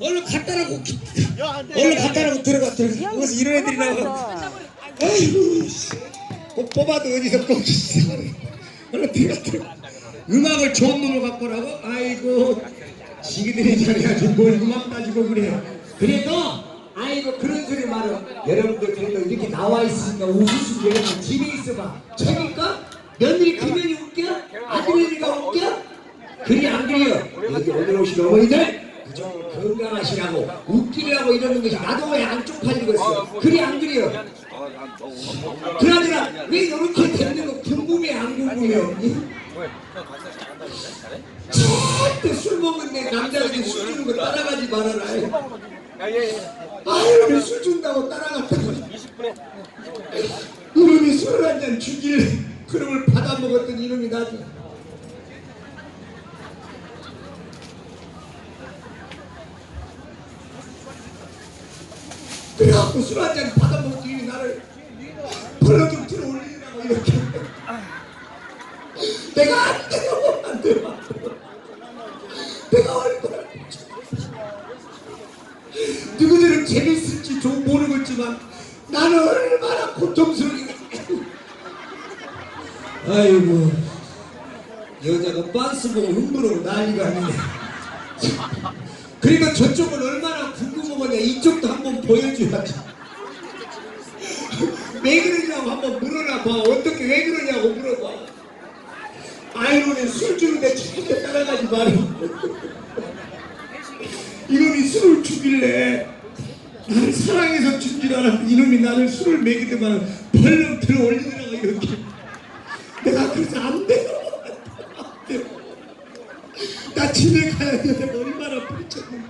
얼른 갖다라고 얼른 갖다라고 들어가 들어가. 거기서 이런 애들이 나와 아이고 씨. 꼭 뽑아도 어디서 꼭 얼른 들어가 들어가. 음악을 좋은 놈을 갖고 오라고? 아이고 지기들이 잘해야지. 뭘 음악 가지고 그래. 그래도 아이고 그런 소리 말어. 여러분들 그래도 이렇게 나와 있으니까 웃을 수 있게 집에 있어봐. 재니까? 며느리 크면이 웃겨? 아들내미가 웃겨? 그리 안 그래요? 여기 오늘 오신 어머니들 그좀 건강하시라고 웃기려고 이러는 것이 나도 왜 안 쪽 팔리겠어 그리 안 그래요. 그러더라 왜 이렇게 되는 거 궁금해 안 궁금해요 절대 술 먹은 내 남자한테 술 주는 거 따라가지 말아라. 아유 술 준다고 따라갔다고 이놈이 술을 한 잔 주길 그놈을 받아먹었던 이놈이 나죠 그래갖고 술한 잔 받아먹더니 나를 벌러 좀 들어 올리라고 이렇게. 내가 안 돼요 안 돼요. 내가 얼마나 누구들은 재밌을지 좀 모르겠지만 나는 얼마나 고통스러운가 아이고 여자가 빤스 보고 흥분하고 난리가 아니네. 그러니까 저쪽은 얼마나 이쪽도 한번 보여줘야지 왜 그러냐고 한번 물어나 봐. 어떻게 왜 그러냐고 물어봐. 아이로는 술 주는데 절대 따라가지 마라. 이놈이 술을 주길래 나를 사랑해서 준 줄 알았는데 이놈이 나를 술을 먹이더만 벌렁 들어 올리더라고 이렇게 내가 그래서 안 돼요 안 돼요 나 집에 가야 돼 내가 얼마나 부딪혔는데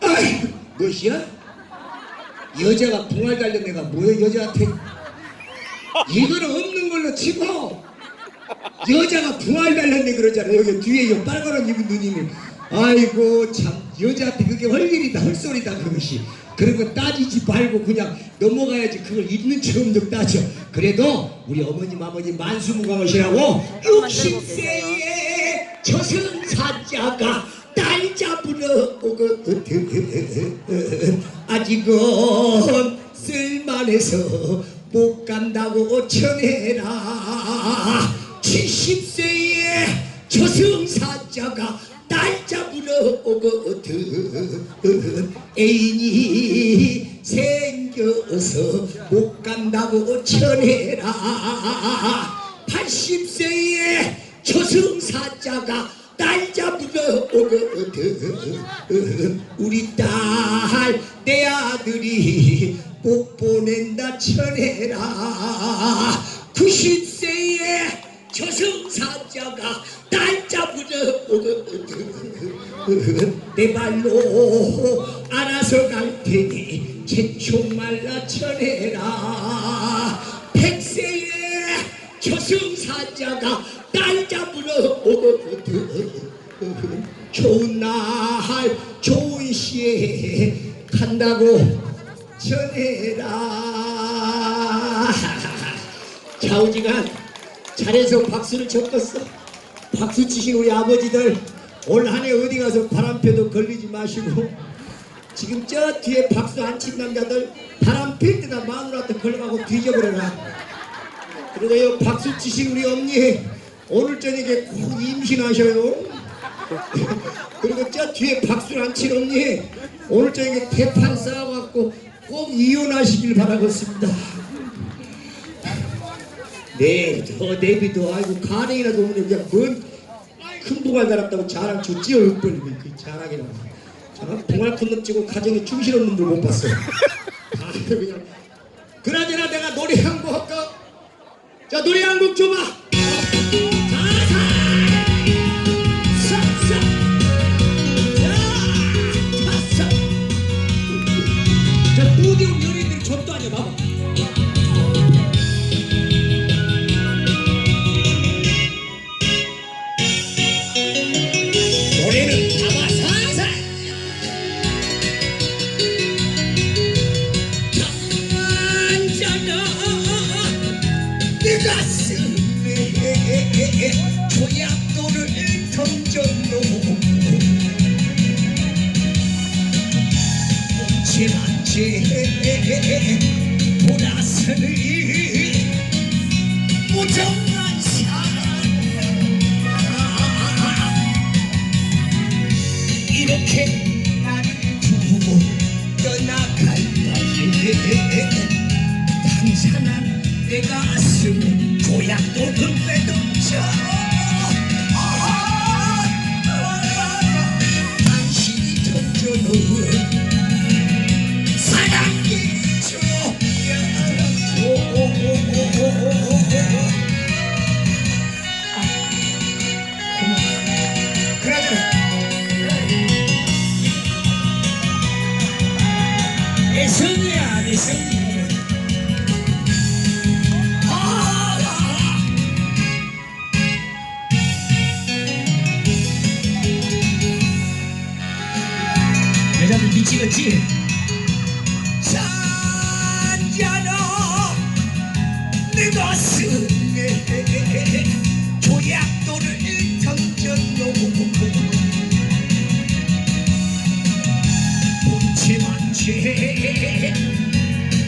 아이 무엇이야? 여자가 붕알 달린 애가 뭐야 여자한테? 이거는 없는 걸로 치고. 여자가 붕알 달렸네 그러잖아 여기 뒤에 이 빨간 옷 입은 누님이. 아이고 참 여자한테 그게 할 일이다 할 소리다 그것이. 그런 거 따지지 말고 그냥 넘어가야지. 그걸 있는 처럼도 따져. 그래도 우리 어머님 아버님 만수무강하시라고 60세의 저승사자가 딸 잡으러 오거든 아직은 쓸만해서 못 간다고 전해라. 70세의 저승사자가 딸 잡으러 오거든. 애인이 생겨서 못 간다고 전해라. 80세의 저승사자가 딸 잡으러 오거든. 우리 딸 내 아들이 못 보낸다 전해라. 90세의 저승사자가 딸 잡으러 오거든. 내 발로 알아서 갈 테니 제총 말라 전해라. 백세의 저승사자가 좋은 날 좋은 시에 간다고 전해라. 좌우지간 잘해서 박수를 쳤겠어. 박수 치신 우리 아버지들 올 한해 어디 가서 바람펴도 걸리지 마시고 지금 저 뒤에 박수 안 친 남자들 바람 필 때다 마누라한테 걸려가고 뒤져버려라. 그리고 요. 박수 치신 우리 언니 오늘 저녁에 꼭 임신하셔요? 그리고 저 뒤에 박수를 안친 언니 오늘 저녁에 대판 쌓아갖고 꼭 이혼하시길 바라겠습니다. 네, 저 내비도 아이고 가능이라도 오늘 그냥 뭔큰 봉알 달았다고 자랑 좋지 얼굴 그 자랑이라고. 저는 봉알 큰놈 치고 가정에 충실한 놈들 못 봤어 아 그냥 그나저나 내가 노래 한 곡 할까? 자 노래 한 곡 줘봐 저 무디오 연예인들이 젖도 아니야 봐봐 무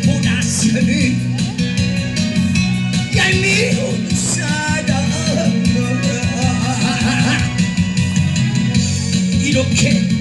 돌아서는 얄미운 사랑 이렇게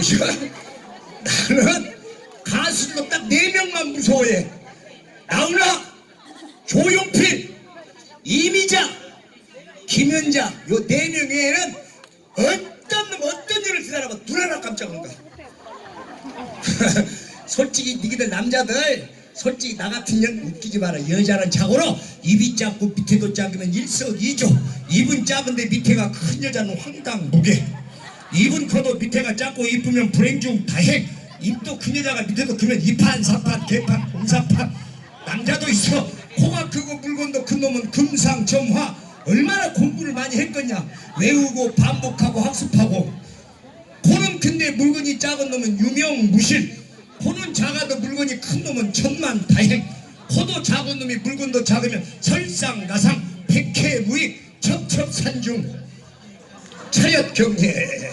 뭐죠? 나는 가수도 딱네 명만 무서워해. 나훈아, 조용필, 이미자, 김현자 요 네 명에는 어떤 놈 어떤 일을 기다려봐 눈 하나 깜짝 놀라. 솔직히 니들 남자들 솔직히 나 같은 년 웃기지 마라 여자는 자고로 입이 작고 밑에도 작으면 일석이조 입은 작은데 밑에가 큰 여자는 황당 무게 입은 커도 밑에가 작고 이쁘면 불행 중 다행. 입도 큰 여자가 밑에도 크면 이판 사판 개판 공사판. 남자도 있어. 코가 크고 물건도 큰 놈은 금상첨화. 얼마나 공부를 많이 했겠냐. 외우고 반복하고 학습하고. 코는 큰데 물건이 작은 놈은 유명무실. 코는 작아도 물건이 큰 놈은 천만다행. 코도 작은 놈이 물건도 작으면 설상가상 백해무익 첩첩산중 차렷 경례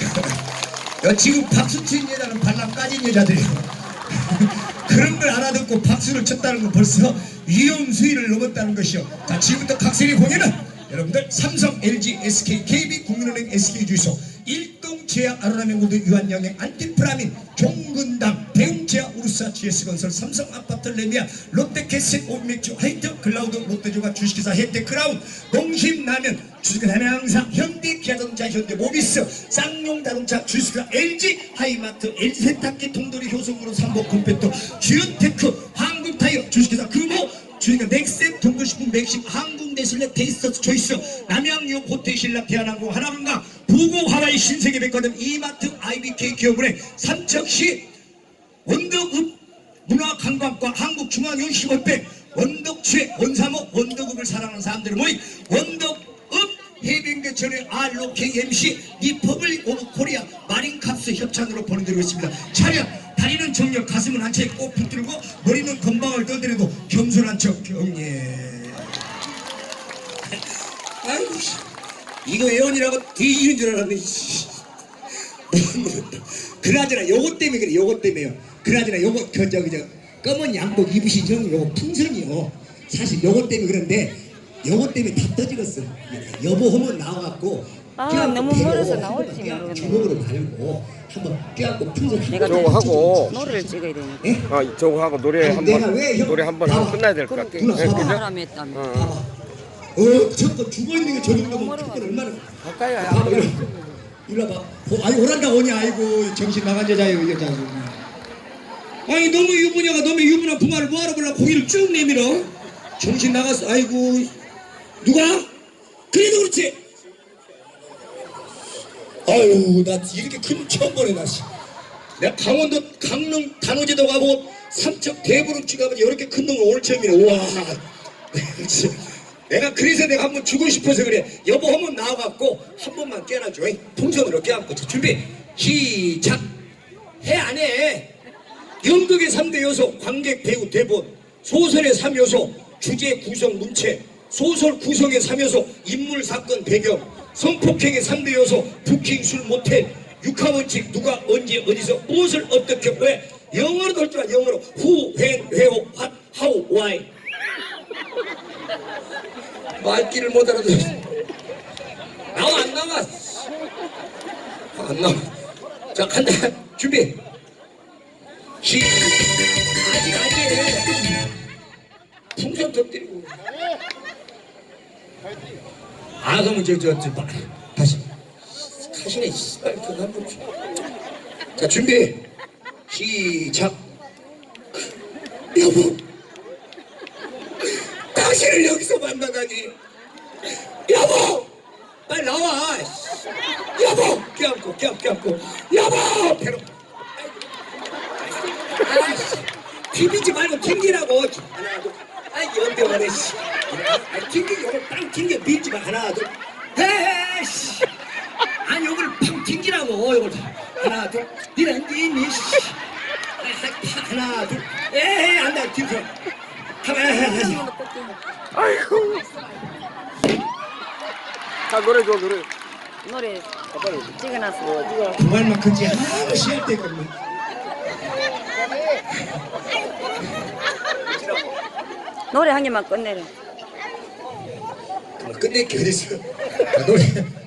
야, 지금 박수 치는 여자는 발랑 까진 여자들이야 그런 걸 알아듣고 박수를 쳤다는 건 벌써 위험 수위를 넘었다는 것이요. 자, 지금부터 각설이 공연은 여러분들 삼성, LG, SK, KB, 국민은행, SK 주유소, 일동 제약 아로나명고도 유한영행, 안티프라민, 종근당, 대웅제약, 우르사, GS건설, 삼성 아파트 레미아, 롯데캐슬, 오맥주, 하이트, 클라우드, 롯데조가 주식회사 혜택 크라운, 농심라면, 주식회사 항상 현대 기아자동차, 현대 모비스, 쌍용자동차, 주식회사 LG, 하이마트, LG 세탁기, 통돌이 효성으로 삼복 컴퓨터, 주연테크, 한국타이어, 주식회사 금호, 주식회사 넥센, 동도식품 맥심, 항공대실내 테이스터스 초이스, 남양유 호텔 신라 대한항공, 하나건강, 부고 하와이 신세계 백화점, 이마트, IBK 기업은행, 삼척시, 원덕읍 문화관광과 한국중앙연시원백 원덕취 원사모 원덕읍을 사랑하는 사람들을 모인 원덕읍 해병대 전의 알로 KMC 리퍼블릭 오브 코리아 마린캅스 협찬으로 보내드리고 있습니다. 차렷 다리는 정렬 가슴은 한 채 꼭 붙들고 머리는 건방을 떠들여도 겸손한 척 경례 아이고 씨. 이거 애원이라고 뒤지는 줄 알았네 씨. 그나저나 요것 때문에 그래 요것 때문에요 그나저나 요거 저 저기 저 검은 양복 입으신 형 요거 풍선이요 사실 요것 때문에 그런데 요것 때문에 다 떠질었어 여보 하면 나와갖고 아, 너무 멀어서 한 나올지 모르겠네. 주먹으로 갈고 한번 껴갖고 풍선 내가 저거 하고 노래를 찍어야 되니까 예? 아 저거 하고 노래 한번 형- 노래 한번 끝나야 될 것 같아. 누나 예, 봐봐. 그죠? 사람이 했다며 어. 저거 죽어있는 게 있는 거 그때 얼마나 가까이 야. 봐봐 이리 이리 와봐. 어, 아니 오란다 오냐 아이고. 정신 나간 여자예요 이 여자. 아니 너무 유부녀가 너무 유부녀 부마를 뭐하러 보려 고기를 쭉 내밀어. 정신 나갔어. 아이고. 누가? 그래도 그렇지. 아유 나 이렇게 큰 처음 보네 나 씨. 내가 강원도 강릉 단오제도 가고 삼척 대부릉치 가면 이렇게 큰 놈을 오늘 처음이네. 우와 내가 그래서 내가 한번 주고 싶어서 그래. 여보 한 번 나와갖고 한 번만 잉? 풍선으로 깨갖고 자, 준비 시작. 해 안 해? 연극의 3대 요소 관객 배우 대본. 소설의 3요소 주제 구성 문체. 소설 구성의 3요소 인물 사건 배경. 성폭행의 3대 요소 부킹 술 모텔. 육하원칙 누가 언제 어디서 무엇을 어떻게 왜? 줄 알아. 영어로. who when where what how why 말귀를 못 알아들어. 나와 안 나와? 안 나와. 자 간다. 준비. 시 아직 아직 풍선 터뜨리고. 아 그러면 저저 저 다시. 가시네 씨발 그한 번. 자 준비. 시작. 여보 만나다니 여보 빨리 나와 여보 껴안고 껴 껴안고. 여보 배로. 비비지 말고 튕기라고. 하나 둘. 아이 연병하네 씨. 아, 튕기기 요걸 빵 튕겨 밀지 마 하나 둘. 에이씨. 아니 요걸 팡 튕기라고 요걸. 하나 둘. 니는 니니 씨. 아, 하나 둘. 안돼 뒤로 가만 아이고. 자 노래 줘 노래. 노래 찍어놨어 그말만 크지 아무 시할 데가 없네 노래 한 개만 끝내래 그만 끝낼게 어딨어 자, 노래.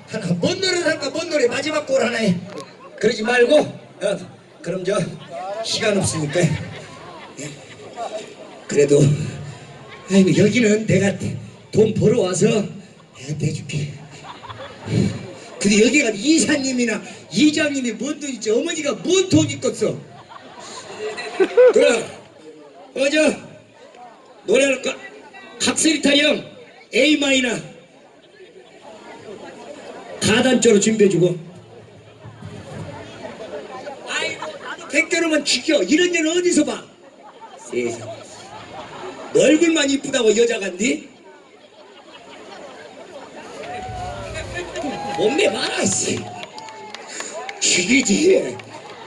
하나 뭔 노래 할까? 뭔 노래? 마지막 곡 하나 해 그러지 말고 어, 그럼 저 시간 없으니까. 예. 그래도 아이고 여기는 내가 돈 벌어와서 내가 내줄게. 근데 여기가 이사님이나 이장님이 뭔 돈 있지? 어머니가 뭔 돈 있겠어? 그래 어저 노래할까? 각설이타령 A 마이너. 가단조로 준비해주고. 아이고 나도 백개로만 죽여. 이런 년은 어디서 봐? 세상 너 얼굴만 이쁘다고 여자 간디? 몸매 봐라 씨. 죽이지.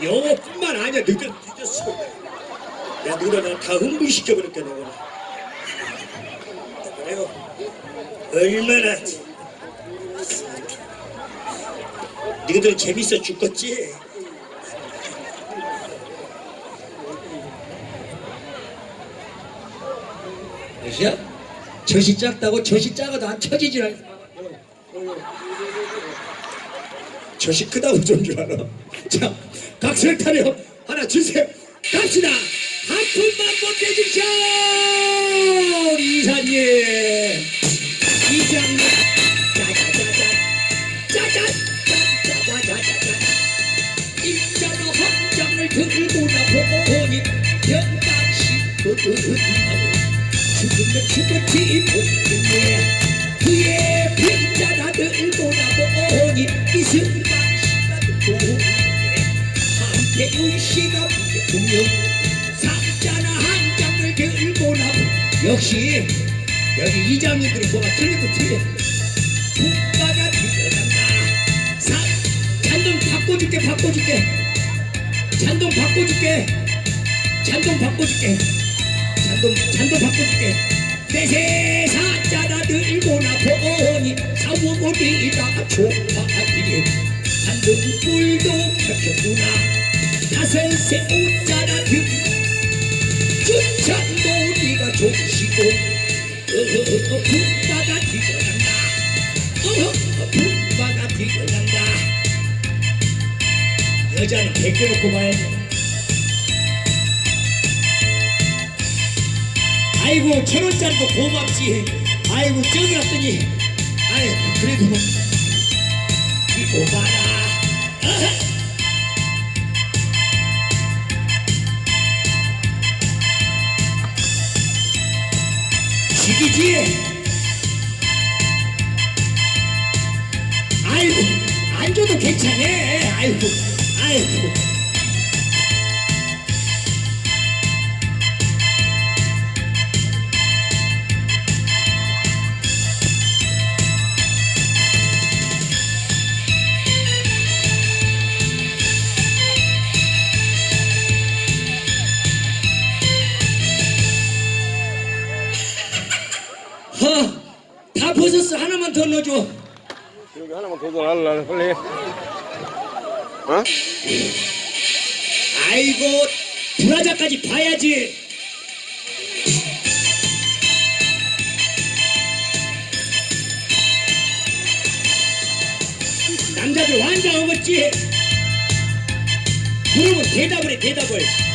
영어뿐만 아니야 늦었, 늦었어. 야 누나 나다 흥분시켜버렸다 내가. 아이고 얼마나 너희들 재밌어 죽겠지 몇이야? 젖이 작다고 젖이 작아도 안 쳐지질 않아. 젖이 크다고 좀줄 알아? 자 각설 타령 하나 주세요. 갑시다. 한 푼만 못 내주셔 이사님. 이장님. 짜자자잔 짜자자자자자자 인자도 함장을 들고 나보니 변단시 죽었지 못겠네 그의 빈자나 들고 나보니 이승만 씨가 듣고 한태윤 씨가 분명 상자나 한 장을 들고 나보 역시 여기 이장님들이 뭐가 틀려도 틀려 국가가 들어간다 사, 잔돈 바꿔줄게 바꿔줄게 잔돈 바꿔줄게 잔돈 바꿔줄게 잔돈 잔돈 바꿔줄게. 내세 사자나 들고 나 보니 사무보리가 좋아하기에 잔돈불도 펴켰구나. 다섯 세 옷자나 들 준찬도리가 좋으시고 어허 품바가 뒤져간다. 어허 품바가 뒤져간다. 여자는 벗겨놓고 봐야지 아이고 천 원짜리도 고맙지. 아이고 쪄들었더니. 아이고 그래도 이거 봐라. 아하. 죽이지? 아이고 안 줘도 괜찮아 아이고 아이고 더 넣어달라 빨리 어? 아이고 브라자까지 봐야지. 남자들 완전 먹었지? 그러면 대답을 해 대답을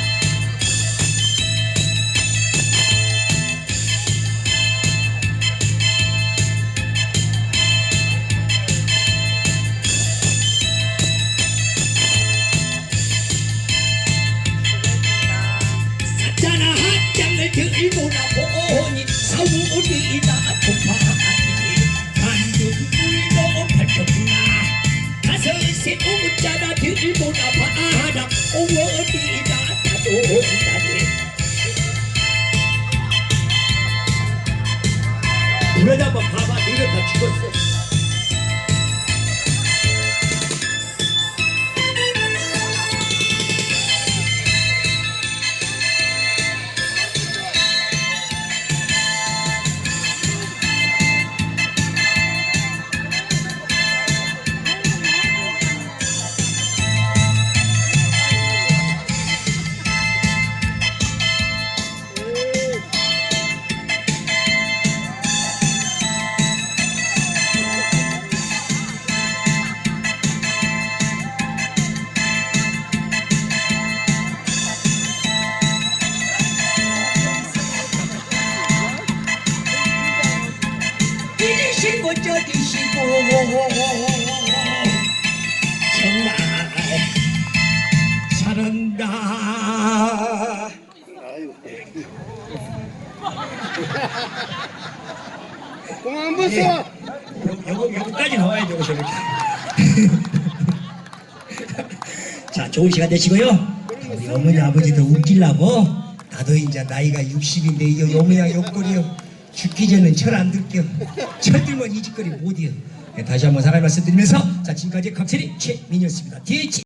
서울이다 도파하니 간둥물도 펼쳤구나. 다섯세 우자나 들고 나 봐라 오월이다 나도다니 그러다 한번 봐봐. 너희들 다 죽었어 자 좋은 시간 되시고요. 우리 어머니 아버지도 웃기려고 나도 이제 나이가 60인데 이거 요 모양 요꼴이요. 죽기 전엔 철 안 들게요. 철 들면 이 짓거리 못해요 네, 다시 한번 사랑의 말씀 드리면서 자 지금까지 각설이 최민이었습니다. DH